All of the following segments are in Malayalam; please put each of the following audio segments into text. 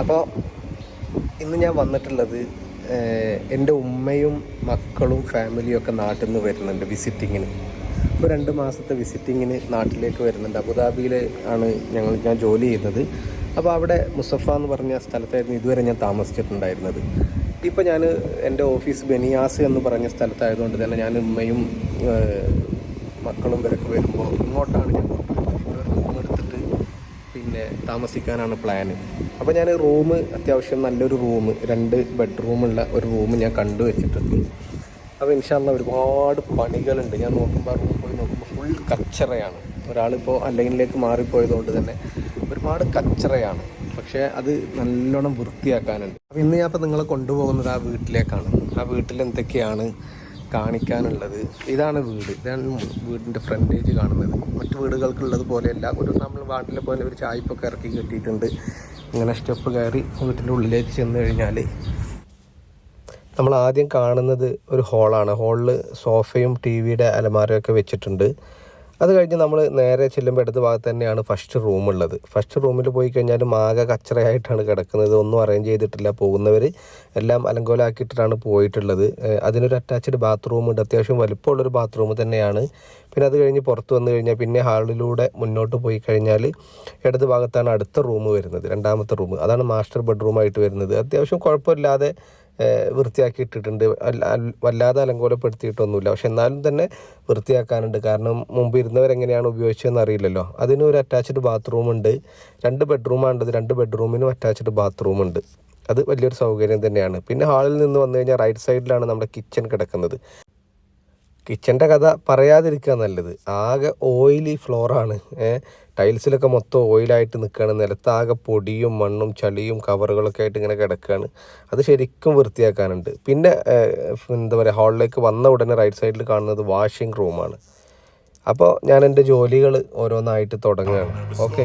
അപ്പോൾ ഇന്ന് ഞാൻ വന്നിട്ടുള്ളത് എന്റെ ഉമ്മയും മക്കളും ഫാമിലിയും ഒക്കെ നാട്ടിൽ നിന്ന് വരുന്നുണ്ട് വിസിറ്റിങ്ങിന്. ഇപ്പോൾ രണ്ട് മാസത്തെ വിസിറ്റിങ്ങിന് നാട്ടിലേക്ക് വരുന്നുണ്ട്. അബുദാബിയിൽ ആണ് ഞങ്ങൾ ഞാൻ ജോലി ചെയ്യുന്നത്. അപ്പോൾ അവിടെ മുസഫ എന്ന് പറഞ്ഞ സ്ഥലത്തായിരുന്നു ഇതുവരെ ഞാൻ താമസിച്ചിട്ടുണ്ടായിരുന്നത്. ഇപ്പോൾ ഞാൻ എന്റെ ഓഫീസ് ബെനിയാസ് എന്ന് പറഞ്ഞ സ്ഥലത്തായതുകൊണ്ട് തന്നെ ഞാൻ ഉമ്മയും മക്കളും ഇവരൊക്കെ വരുമ്പോൾ ഇങ്ങോട്ടാണ് ഞാൻ പിന്നെ താമസിക്കാനാണ് പ്ലാന് അപ്പോൾ ഞാൻ റൂം അത്യാവശ്യം നല്ലൊരു റൂം രണ്ട് ബെഡ്റൂമുള്ള ഒരു റൂം ഞാൻ കണ്ടു വെച്ചിട്ടുണ്ട്. അപ്പോൾ ഇൻഷാല്ല ഒരുപാട് പണികളുണ്ട്. ഞാൻ നോക്കുമ്പോൾ റൂം പോയി നോക്കുമ്പോൾ ഫുൾ കച്ചറയാണ്. ഒരാളിപ്പോൾ അല്ലെങ്കിലേക്ക് മാറിപ്പോയതുകൊണ്ട് തന്നെ ഒരുപാട് കച്ചറയാണ്. പക്ഷേ അത് നല്ലോണം വൃത്തിയാക്കാനുണ്ട്. അപ്പോൾ ഇന്ന് ഞാൻ ഇപ്പോൾ നിങ്ങളെ കൊണ്ടുപോകുന്നത് ആ വീട്ടിലേക്കാണ്. ആ വീട്ടിൽ എന്തൊക്കെയാണ് കാണിക്കാനുള്ളത്. ഇതാണ് വീട്. ഇതാണ് വീടിന്റെ ഫ്രണ്ടേജ് കാണുന്നത്. മറ്റു വീടുകൾക്കുള്ളത് പോലെയല്ല. ഒരു നമ്മൾ വാട്ടിലെ പോലെ ഒരു ചായ്പൊക്കെ ഇറക്കി കെട്ടിയിട്ടുണ്ട്. ഇങ്ങനെ സ്റ്റെപ്പ് കയറി വീട്ടിന്റെ ഉള്ളിലേക്ക് ചെന്ന് കഴിഞ്ഞാൽ നമ്മൾ ആദ്യം കാണുന്നത് ഒരു ഹോളാണ് ഹോളിൽ സോഫയും ടി വിയുടെ അലമാരയൊക്കെ വെച്ചിട്ടുണ്ട്. അത് കഴിഞ്ഞ് നമ്മൾ നേരെ ചെല്ലുമ്പോൾ ഇടത് ഭാഗത്ത് തന്നെയാണ് ഫസ്റ്റ് റൂം ഉള്ളത്. ഫസ്റ്റ് റൂമിൽ പോയി കഴിഞ്ഞാൽ ആകെ കച്ചറയായിട്ടാണ് കിടക്കുന്നത്. ഒന്നും അറേഞ്ച് ചെയ്തിട്ടില്ല. പോകുന്നവർ എല്ലാം അലങ്കോലാക്കിയിട്ടാണ് പോയിട്ടുള്ളത്. അതിനൊരു അറ്റാച്ച്ഡ് ബാത്റൂം ഉണ്ട്. അത്യാവശ്യം വലുപ്പമുള്ളൊരു ബാത്റൂം തന്നെയാണ്. പിന്നെ അത് കഴിഞ്ഞ് പുറത്ത് വന്നു കഴിഞ്ഞാൽ പിന്നെ ഹാളിലൂടെ മുന്നോട്ട് പോയി കഴിഞ്ഞാൽ ഇടത് ഭാഗത്താണ് അടുത്ത റൂം വരുന്നത്. രണ്ടാമത്തെ റൂം അതാണ് മാസ്റ്റർ ബെഡ്റൂമായിട്ട് വരുന്നത്. അത്യാവശ്യം കുഴപ്പമില്ലാതെ വൃത്തിയാക്കി ഇട്ടിട്ടുണ്ട് വല്ലാതെ അലങ്കോലപ്പെടുത്തിയിട്ടൊന്നുമില്ല. പക്ഷെ എന്നാലും തന്നെ വൃത്തിയാക്കാനുണ്ട്. കാരണം മുമ്പ് ഇരുന്നവരെങ്ങനെയാണ് ഉപയോഗിച്ചതെന്ന് അറിയില്ലല്ലോ. അതിന് ഒരു അറ്റാച്ച്ഡ് ബാത്റൂം ഉണ്ട്. രണ്ട് ബെഡ്റൂമാണുള്ളത് രണ്ട് ബെഡ്റൂമിനും അറ്റാച്ച്ഡ് ബാത്റൂം ഉണ്ട്. അത് വലിയൊരു സൗകര്യം തന്നെയാണ്. പിന്നെ ഹാളിൽ നിന്ന് വന്നു കഴിഞ്ഞാൽ റൈറ്റ് സൈഡിലാണ് നമ്മുടെ കിച്ചൺ കിടക്കുന്നത്. കിച്ചന്റെ കഥ പറയാതിരിക്കുക നല്ലത്. ആകെ ഓയിലി ഫ്ലോറാണ് ടൈൽസിലൊക്കെ മൊത്തം ഓയിലായിട്ട് നിൽക്കുകയാണ് നിലത്താകെ പൊടിയും മണ്ണും ചളിയും കവറുകളൊക്കെ ആയിട്ട് ഇങ്ങനെ കിടക്കുകയാണ് അത് ശരിക്കും വൃത്തിയാക്കാനുണ്ട്. പിന്നെ എന്താ പറയുക ഹാളിലേക്ക് വന്ന ഉടനെ റൈറ്റ് സൈഡിൽ കാണുന്നത് വാഷിംഗ് റൂമാണ് അപ്പോൾ ഞാൻ എന്റെ ജോലികൾ ഓരോന്നായിട്ട് തുടങ്ങുകയാണ്. Okay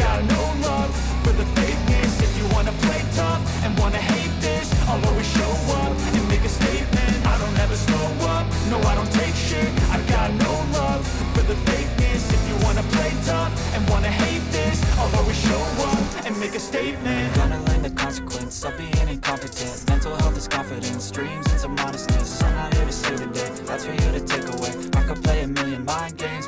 make a statement. Gonna learn the consequence of being incompetent. Mental health is confidence, dreams and some modestness. I'm not here to save the day, that's for you to take away. I could play a million mind games,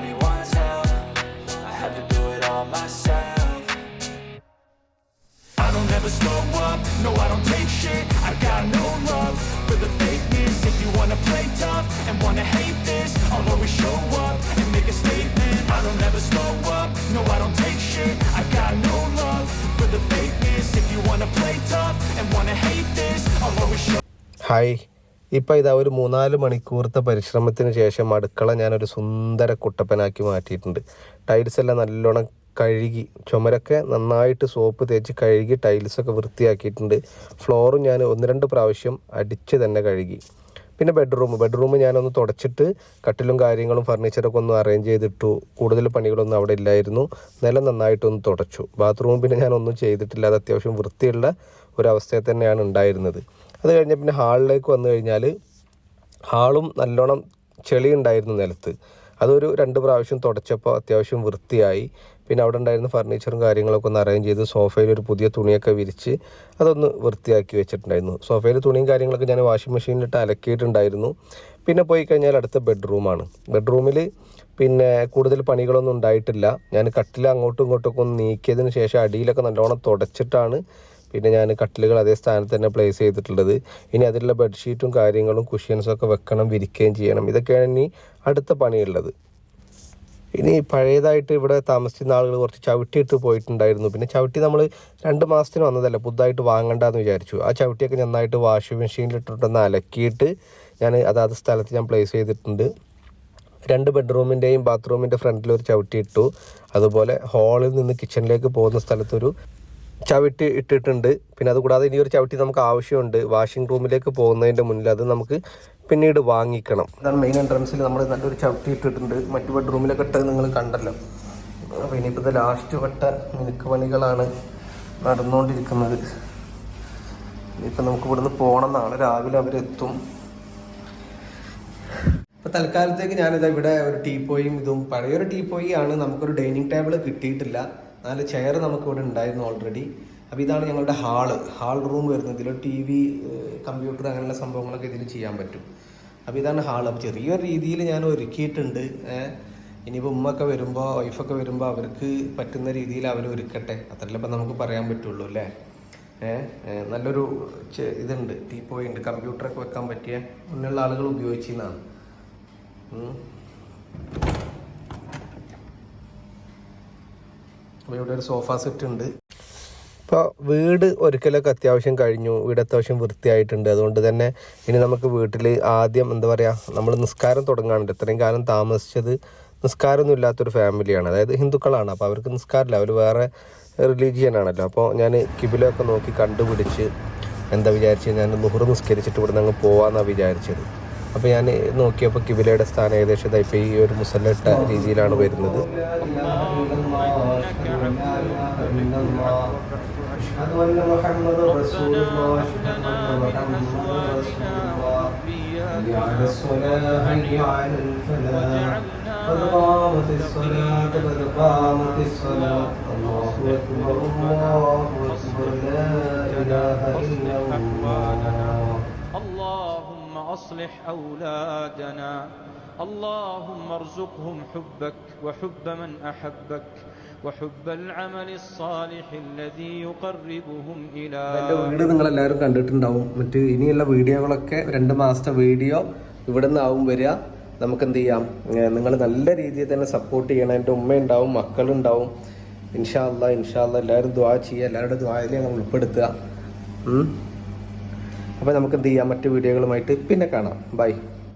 hi ഇപ്പം ഇതാ ഒരു മൂന്നാൽ മണിക്കൂറത്തെ പരിശ്രമത്തിന് ശേഷം അടുക്കള ഞാനൊരു സുന്ദര കുട്ടപ്പനാക്കി മാറ്റിയിട്ടുണ്ട്. ടൈൽസ് എല്ലാം നല്ലോണം കഴുകി ചുമരൊക്കെ നന്നായിട്ട് സോപ്പ് തേച്ച് കഴുകി ടൈൽസൊക്കെ വൃത്തിയാക്കിയിട്ടുണ്ട്. ഫ്ലോറും ഞാൻ ഒന്ന് രണ്ട് പ്രാവശ്യം അടിച്ച് തന്നെ കഴുകി. പിന്നെ ബെഡ്റൂം. ബെഡ്റൂം ഞാനൊന്ന് തുടച്ചിട്ട് കട്ടിലും കാര്യങ്ങളും ഫർണിച്ചറൊക്കെ ഒന്ന് അറേഞ്ച് ചെയ്തിട്ടു. കൂടുതൽ പണികളൊന്നും അവിടെ ഇല്ലായിരുന്നു. നിലം നന്നായിട്ടൊന്ന് തുടച്ചു. ബാത്റൂം പിന്നെ ഞാനൊന്നും ചെയ്തിട്ടില്ല. അത് അത്യാവശ്യം വൃത്തിയുള്ള ഒരവസ്ഥയിൽ തന്നെയാണ് ഉണ്ടായിരുന്നത്. അത് കഴിഞ്ഞ് പിന്നെ ഹാളിലേക്ക് വന്നു കഴിഞ്ഞാൽ ഹാളും നല്ലോണം ചെളി ഉണ്ടായിരുന്നു നിലത്ത്. അതൊരു രണ്ട് പ്രാവശ്യം തുടച്ചപ്പോൾ അത്യാവശ്യം വൃത്തിയായി. പിന്നെ അവിടെ ഉണ്ടായിരുന്ന ഫർണിച്ചറും കാര്യങ്ങളൊക്കെ ഒന്ന് അറേഞ്ച് ചെയ്ത് സോഫയിൽ ഒരു പുതിയ തുണിയൊക്കെ വിരിച്ച് അതൊന്ന് വൃത്തിയാക്കി വെച്ചിട്ടുണ്ടായിരുന്നു. സോഫയിൽ തുണിയും കാര്യങ്ങളൊക്കെ ഞാൻ വാഷിംഗ് മെഷീനിലിട്ട് അലക്കിയിട്ടുണ്ടായിരുന്നു. പിന്നെ പോയി കഴിഞ്ഞാൽ അടുത്ത ബെഡ്റൂമാണ് ബെഡ്റൂമിൽ പിന്നെ കൂടുതൽ പണികളൊന്നും ഉണ്ടായിട്ടില്ല. ഞാൻ കട്ടിൽ അങ്ങോട്ടും ഇങ്ങോട്ടൊക്കെ ഒന്ന് നീക്കിയതിന് ശേഷം അടിയിലൊക്കെ നല്ലോണം തുടച്ചിട്ടാണ് പിന്നെ ഞാൻ കട്ടിലുകൾ അതേ സ്ഥാനത്ത് തന്നെ പ്ലേസ് ചെയ്തിട്ടുള്ളത്. ഇനി അതിലുള്ള ബെഡ്ഷീറ്റും കാര്യങ്ങളും കുഷ്യൻസും ഒക്കെ വെക്കണം വിരിക്കുകയും ചെയ്യണം. ഇതൊക്കെയാണ് ഇനി അടുത്ത പണിയുള്ളത്. ഇനി പഴയതായിട്ട് ഇവിടെ താമസിക്കുന്ന ആളുകൾ കുറച്ച് ചവിട്ടിയിട്ട് പോയിട്ടുണ്ടായിരുന്നു. പിന്നെ ചവിട്ടി നമ്മൾ രണ്ട് മാസത്തിന് വന്നതല്ല പുതുതായിട്ട് വാങ്ങണ്ടെന്ന് വിചാരിച്ചു. ആ ചവിട്ടിയൊക്കെ നന്നായിട്ട് വാഷിംഗ് മെഷീനിലിട്ടിട്ടൊന്ന് അലക്കിയിട്ട് ഞാൻ അതാത് സ്ഥലത്ത് ഞാൻ പ്ലേസ് ചെയ്തിട്ടുണ്ട്. രണ്ട് ബെഡ്റൂമിന്റെയും ബാത്റൂമിന്റെ ഫ്രണ്ടിൽ ഒരു ചവിട്ടി ഇട്ടു. അതുപോലെ ഹാളിൽ നിന്ന് കിച്ചണിലേക്ക് പോകുന്ന സ്ഥലത്തൊരു ചവിട്ടി ഇട്ടിട്ടുണ്ട്. പിന്നെ അതുകൂടാതെ ഇനി ഒരു ചവിട്ടി നമുക്ക് ആവശ്യമുണ്ട്. വാഷിംഗ് റൂമിലേക്ക് പോകുന്നതിന്റെ മുന്നിൽ അത് നമുക്ക് പിന്നീട് വാങ്ങിക്കണം. ഇതാണ് മെയിൻ എൻട്രൻസിൽ നമ്മൾ നല്ലൊരു ചവിട്ടി ഇട്ടിട്ടുണ്ട്. മറ്റു ബെഡ്റൂമിലൊക്കെ ഇട്ടത് നിങ്ങൾ കണ്ടല്ലോ. അപ്പോൾ ഇനിയിപ്പോൾ ഇത് ലാസ്റ്റ് വട്ട മിനുക്ക് പണികളാണ് നടന്നുകൊണ്ടിരിക്കുന്നത്. ഇനിയിപ്പോൾ നമുക്ക് ഇവിടുന്ന് പോകണം നാളെ രാവിലെ അവരെത്തും ഇപ്പം തൽക്കാലത്തേക്ക് ഞാനിത് ഇവിടെ ഒരു ടീപ്പോയും ഇതും പഴയൊരു ടീപ്പോയി ആണ്. നമുക്കൊരു ഡൈനിങ് ടേബിൾ കിട്ടിയിട്ടില്ല. നാല് ചെയർ നമുക്ക് ഇവിടെ ഉണ്ടായിരുന്നു ഓൾറെഡി അപ്പോൾ ഇതാണ് ഞങ്ങളുടെ ഹാൾ ഹാൾ റൂം വരുന്നത്. ഇതിൽ ടി വി കമ്പ്യൂട്ടർ അങ്ങനെയുള്ള സംഭവങ്ങളൊക്കെ ഇതിൽ ചെയ്യാൻ പറ്റും. അപ്പോൾ ഇതാണ് ഹാൾ അപ്പോൾ ചെറിയൊരു രീതിയിൽ ഞാൻ ഒരുക്കിയിട്ടുണ്ട്. ഇനിയിപ്പോൾ ഉമ്മൊക്കെ വരുമ്പോൾ വൈഫൊക്കെ വരുമ്പോൾ അവർക്ക് പറ്റുന്ന രീതിയിൽ അവർ ഒരുക്കട്ടെ. അത്രയല്ലേ ഇപ്പം നമുക്ക് പറയാൻ പറ്റുള്ളൂ അല്ലേ? നല്ലൊരു ഇതുണ്ട്. ടീ ഉണ്ട്. കമ്പ്യൂട്ടറൊക്കെ വെക്കാൻ പറ്റിയ മുന്നുള്ള ആളുകൾ ഉപയോഗിച്ചിരുന്നതാണ് അപ്പോൾ ഇവിടെ ഒരു സോഫ സെറ്റ് ഉണ്ട്. ഇപ്പോൾ വീട് ഒരിക്കലൊക്കെ അത്യാവശ്യം കഴിഞ്ഞു. വീട് അത്യാവശ്യം വൃത്തിയായിട്ടുണ്ട്. അതുകൊണ്ട് തന്നെ ഇനി നമുക്ക് വീട്ടിൽ ആദ്യം എന്താ പറയുക നമ്മൾ നിസ്കാരം തുടങ്ങാനുണ്ട്. ഇത്രയും കാലം താമസിച്ചത് നിസ്കാരമൊന്നും ഇല്ലാത്തൊരു ഫാമിലിയാണ് അതായത് ഹിന്ദുക്കളാണ്. അപ്പോൾ അവർക്ക് നിസ്കാരമില്ല. അവർ വേറെ റിലീജിയൻ ആണല്ലോ. അപ്പോൾ ഞാൻ കിബിലൊക്കെ നോക്കി കണ്ടുപിടിച്ച് എന്താ വിചാരിച്ചത്? ഞാൻ നുഹർ നിസ്കരിച്ചിട്ട് ഇവിടെ നിന്ന് അങ്ങ് പോകാമെന്നാണ് വിചാരിച്ചത്. അപ്പോൾ ഞാൻ നോക്കിയപ്പോൾ കിബിലയുടെ സ്ഥാനം ഏകദേശം ഇപ്പോൾ ഈ ഒരു മുസലിട്ട രീതിയിലാണ് വരുന്നത്. അള്ളാഹു അക്ബർ അല്ലാഹു അക്ബർ ലാ ഇലാഹ ഇല്ലല്ലാഹു اللهم أصلح أولادنا اللهم ارزقهم حبك وحب من أحبك وحب العمل الصالح الذي يقربهم إلى എൻ്റെ വീട് നിങ്ങൾ എല്ലാവരും കണ്ടിട്ടുണ്ടാവും മറ്റ് ഇനിയുള്ള വീഡിയോകളൊക്കെ രണ്ട് മാസത്തെ വീഡിയോ ഇവിടെ നിന്നാവും വരിക നമുക്ക് എന്ത് ചെയ്യാം നിങ്ങൾ നല്ല രീതിയിൽ തന്നെ സപ്പോർട്ട് ചെയ്യണം എൻ്റെ ഉമ്മ ഉണ്ടാവും മക്കളുണ്ടാവും ഇൻഷാ അല്ലാ ഇൻഷാ അല്ലാ എല്ലാവരും ദ്വാ ചെയ്യുക എല്ലാവരുടെ ദ്വായിൽ ഞങ്ങൾ ഉൾപ്പെടുത്തുക അപ്പോൾ നമുക്ക് എന്ത് ചെയ്യാം? മറ്റ് വീഡിയോകളുമായിട്ട് പിന്നെ കാണാം. ബൈ